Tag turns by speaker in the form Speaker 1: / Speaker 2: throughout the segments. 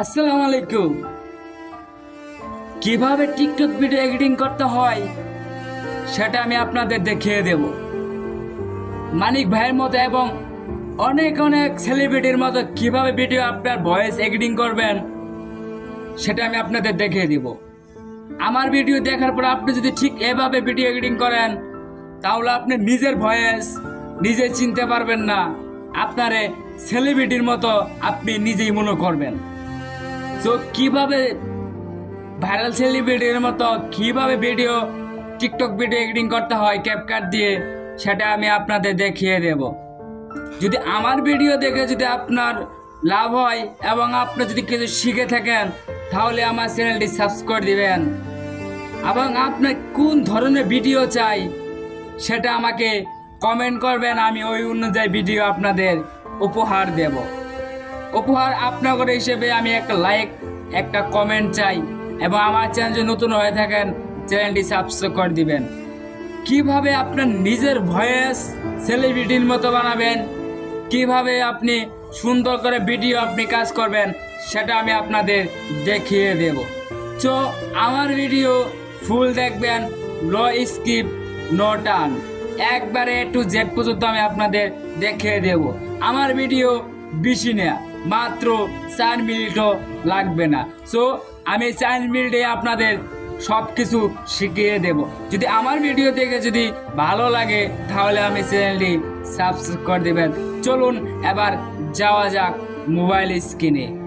Speaker 1: আসসালামু আলাইকুম। কীভাবে টিকটক ভিডিও এডিটিং করতে হয়, সেটা আমি আপনাদের দেখিয়ে দেব। মানিক ভাইয়ের মতো এবং অনেক অনেক সেলিব্রিটির মতো কীভাবে ভিডিও আপনার ভয়েস এডিটিং করবেন, সেটা আমি আপনাদের দেখিয়ে দিব। আমার ভিডিও দেখার পর আপনি যদি ঠিক এভাবে ভিডিও এডিটিং করেন, তাহলে আপনি নিজের ভয়েস নিজে চিনতে পারবেন না। আপনারে সেলিব্রিটির মতো আপনি নিজেই মনে করবেন। তো কীভাবে ভাইরাল সেলিব্রিটির মতো কীভাবে ভিডিও টিকটক ভিডিও এডিটিং করতে হয় ক্যাপকাট দিয়ে, সেটা আমি আপনাদের দেখিয়ে দেব। যদি আমার ভিডিও দেখে যদি আপনার লাভ হয় এবং আপনি যদি কিছু শিখে থাকেন, তাহলে আমার চ্যানেলটি সাবস্ক্রাইব দিবেন। এবং আপনার কোন ধরনের ভিডিও চাই, সেটা আমাকে কমেন্ট করবেন, আমি ওই অনুযায়ী ভিডিও আপনাদের উপহার দেব। উপহার আপনাদের হিসেবে আমি একটা লাইক একটা কমেন্ট চাই এবং আমার চ্যানেল যদি নতুন হয়ে থাকেন চ্যানেলটি সাবস্ক্রাইব করে দিবেন। কীভাবে আপনার নিজের ভয়েস সেলিব্রিটির মতো বানাবেন? কীভাবে আপনি সুন্দর করে ভিডিও আপনি কাজ করবেন, সেটা আমি আপনাদের দেখিয়ে দেব। তো আমার ভিডিও ফুল দেখবেন লো স্কিপ নো টান একবারে টু জেড পর্যন্ত আমি আপনাদের দেখিয়ে দেব। আমার ভিডিও বেশি নেয়া। মাত্র চার মিনিটও লাগবে না। সো আমি চার মিনিটে আপনাদের সব কিছু শিখিয়ে দেব। যদি আমার ভিডিও দেখে যদি ভালো লাগে, তাহলে আমি চ্যানেলটি সাবস্ক্রাইব করে দেবেন। চলুন, এবার যাওয়া যাক মোবাইল স্ক্রিনে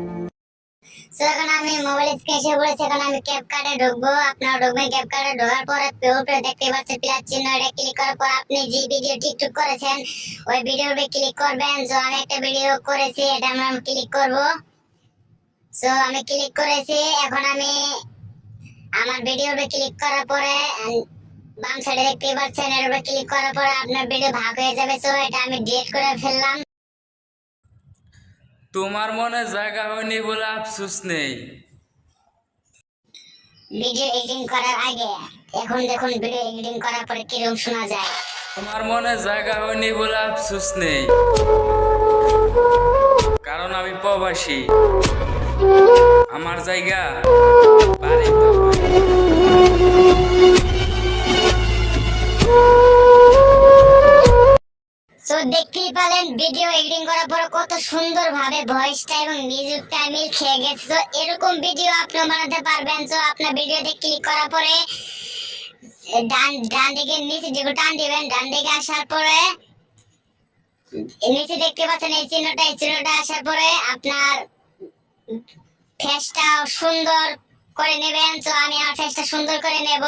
Speaker 2: সো আমি মোবাইল স্ক্রিন এসে পড়েছি এখন আমি ক্যাপ কার্ডে ঢুকবো। আপনারা ঢুকবেন ক্যাপ কার্ডে ঢোকার পরে পেউপে দেখতে পাচ্ছেন, প্লাস চিহ্ন এটা ক্লিক করার পর আপনি যে ভিডিও টিকটক করেছেন, ওই ভিডিওর উপরে ক্লিক করবেন। সো আমি একটা ভিডিও করেছি, এটা আমি ক্লিক করব। সো আমি ক্লিক করেছি, এখন আমি আমার ভিডিওর উপরে ক্লিক করার পরে বাম সাইডে দেখতে পাচ্ছেন, এর উপরে ক্লিক করার পরে আপনার ভিডিও ভাগ হয়ে যাবে। সো এটা আমি ডিলিট করে ফেললাম।
Speaker 1: তোমার মনে জায়গা হয়নি বলে আফসোস নেই।
Speaker 2: ভিডিও এডিটিং করার আগে এখন দেখুন ভিডিও এডিটিং করার পরে কীরকম শোনা যায়।
Speaker 1: তোমার মনে জায়গা হয়নি বলে আফসোস নেই। কারণ আমি প্রবাসী। আমার জায়গা বাড়ি
Speaker 2: পেলেন ভিডিও এডিটিং করার পর কত সুন্দর ভাবে ভয়েসটা এবং মিউজিকটা মিল খেয়ে গেছে। তো এরকম ভিডিও আপনি বানাতে পারবেন। তো আপনার ভিডিওতে ক্লিক করার পরে, ডান ডান দিকে নিচে দিকে টান দিবেন। ডান দিকে আসার পরে, নিচে দেখতে পাচ্ছেন এই চিহ্নটা এই চিহ্নটা আসার পরে আপনার ফেসটা সুন্দর করে নেবেন। তো আমি আমার ফেসটা সুন্দর করে নেব।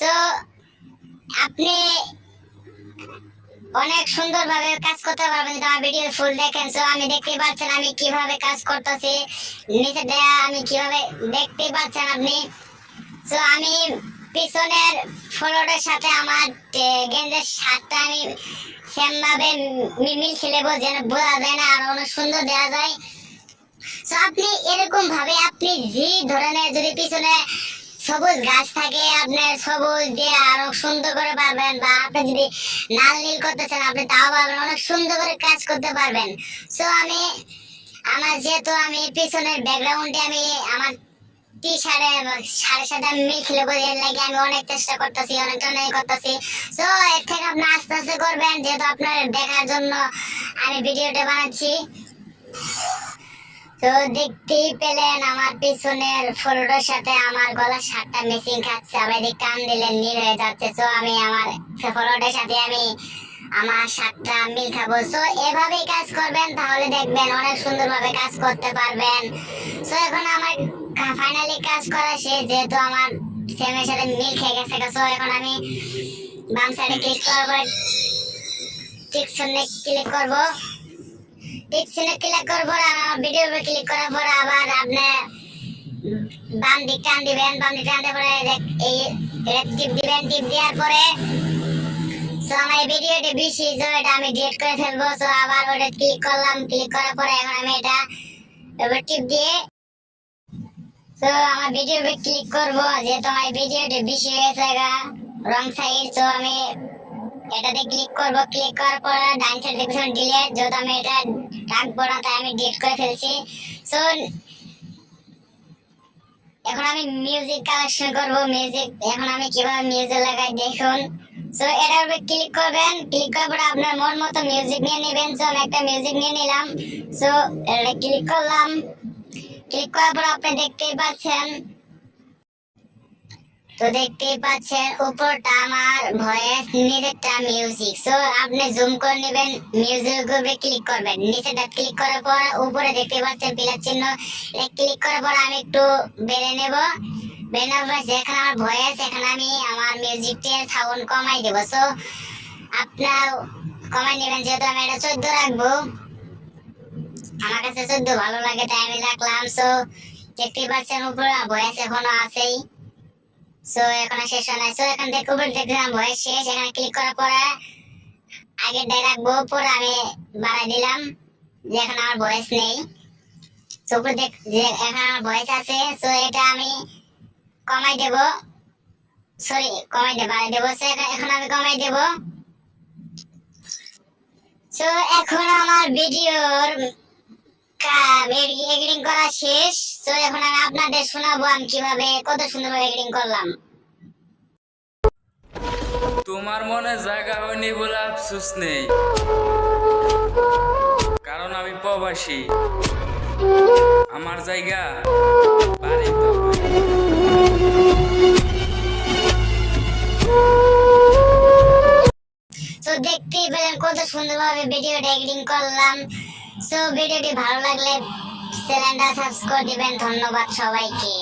Speaker 2: তো আপনি অনেক সুন্দর ভাবে কাজ করতে পারবেন। যদি আমার ভিডিও ফুল দেখেন তো আমি দেখতে পাচ্ছেন আমি কীভাবে কাজ করতেছি। নিচে দেয়া আমি কীভাবে দেখতে পাচ্ছেন আপনি। তো আমি পিছনের ফ্লোরের সাথে আমার গেঞ্জের শার্টটা আমি সেম ভাবে মি- মিল খেলেবো যেন বোঝা যায় না আর অনেক সুন্দর দেওয়া যায়। তো আপনি এরকম ভাবে আপনি যে ধরনের যদি পিছনে সবুজ গাছ থাকে, আপনার সবুজ দিয়ে আরও সুন্দর করে পারবেন, বা আপনি যদি লাল নীল করতে চান, আপনি তাও পারবেন, অনেক সুন্দর করে কাজ করতে পারবেন। সো আমি, আমার যেহেতু আমি পিছনের ব্যাকগ্রাউন্ডে আমি আমার টি শার্টে সাড়ে সাথে আমি মিল লাগে আমি অনেক চেষ্টা করতেছি, অনেক ট্রাই করতেছি। সো এর থেকে আপনি আস্তে আস্তে করবেন, যেহেতু আপনার দেখার জন্য আমি ভিডিওটা বানাচ্ছি। তো দেখতেই পেলেন আমার পিছনের ফলোটার সাথে, আমার গলার শার্টটা মেশিং খাচ্ছে আবার এদিকে কান দিলেন, নীল হয়ে যাচ্ছে। তো আমি আমার ফলোটার সাথে আমি আমার শার্টটা মিল খাব। সো এভাবেই কাজ করবেন, তাহলে দেখবেন অনেক সুন্দরভাবে কাজ করতে পারবেন। সো এখন আমার ফাইনালি কাজ করা শেষ, যেহেতু আমার সেমের সাথে মিল খেয়ে গেছে। সো এখন আমি বাম সাইডে ক্লিক পরে ঠিক সামনে ক্লিক করব। পিছনে ক্লিক পর আমার ক্লিক করার আবার আপনি বাম দিক টান দিবেন বাম দিক টানতে পরে এই টিপ দিবেন টিপ দেওয়ার পরে সো আমার এই ভিডিওটি বেশি তো এটা আমি ডিলিট করে ফেলব সো আবার ওটা ক্লিক করলাম ক্লিক করার পরে এখন আমি এটা এবার টিপ দিয়ে তো আমার উপর ক্লিক করব, যেহেতু আমার ভিডিওটি বেশি হয়ে গেছে রং সাইড তো আমি এটাতে ক্লিক করব ক্লিক করার পর ডান সাইড দেখবেন ডিলিট যেহেতু আমি এটা রাখব না তাই আমি ডিলিট করে ফেলছি। সো এখন আমি মিউজিক কালেকশন করব মিউজিক এখন আমি কীভাবে মিউজিক লাগাই দেখুন। সো এটার উপরে ক্লিক করবেন ক্লিক করার পরে আপনার মন মতো মিউজিক নিয়ে নেবেন। সো আমি একটা মিউজিক নিয়ে নিলাম। সো এটা ক্লিক করলাম। ক্লিক করার পর আপনি দেখতেই পাচ্ছেন তো দেখতেই পাচ্ছেন, উপরটা আমার ভয়েস নিজেরটা মিউজিক সো আপনি জুম করে নেবেন মিউজিক উপরে ক্লিক করবেন। নিচেটা ক্লিক করার পর, উপরে দেখতে পাচ্ছেন পিলার চিহ্ন। ক্লিক করার পর আমি একটু বেড়ে নেব। বেড়ে নেওয়ার যেখানে আমার ভয়েস এখানে আমি আমার মিউজিকটির সাউন্ড কমাই দেব। সো আপনার কমাই নেবেন, যেহেতু আমি এটা চোদ্দ রাখব। আমার কাছে চোদ্দ ভালো লাগে, তাই আমি রাখলাম। সো দেখতেই পাচ্ছেন উপরে, ভয়েস এখনও আছেই। সো এখনও শেষ হয় নাই। সো এখান দেখলাম শেষ, এখানে ক্লিক করার আগে রাখব আমি বাড়াই দিলাম যে এখন আমার ভয়েস নেই। সো দেখ যে এখন আমার ভয়েস আছে সো এটা আমি কমাই দেব। সরি কমাই দেব বাড়াই দেবো। সো এখন আমি কমাই দেব। সো এখন আমার ভিডিওর এডিটিং করা শেষ। তো এখন আমি আপনাদের শোনাবো আমি কীভাবে কত সুন্দরভাবে এডিটিং করলাম।
Speaker 1: তোমার মনে জায়গা হয়নি বলে আফসোস নেই। কারণ আমি প্রবাসী। আমার জায়গা বাড়িতে
Speaker 2: তো দেখতেই পেলেন কত সুন্দরভাবে ভিডিওটা এডিটিং করলাম। সো ভিডিওটি ভালো লাগলে চ্যানেলটা সাবস্ক্রাইব দিবেন ধন্যবাদ সবাইকে।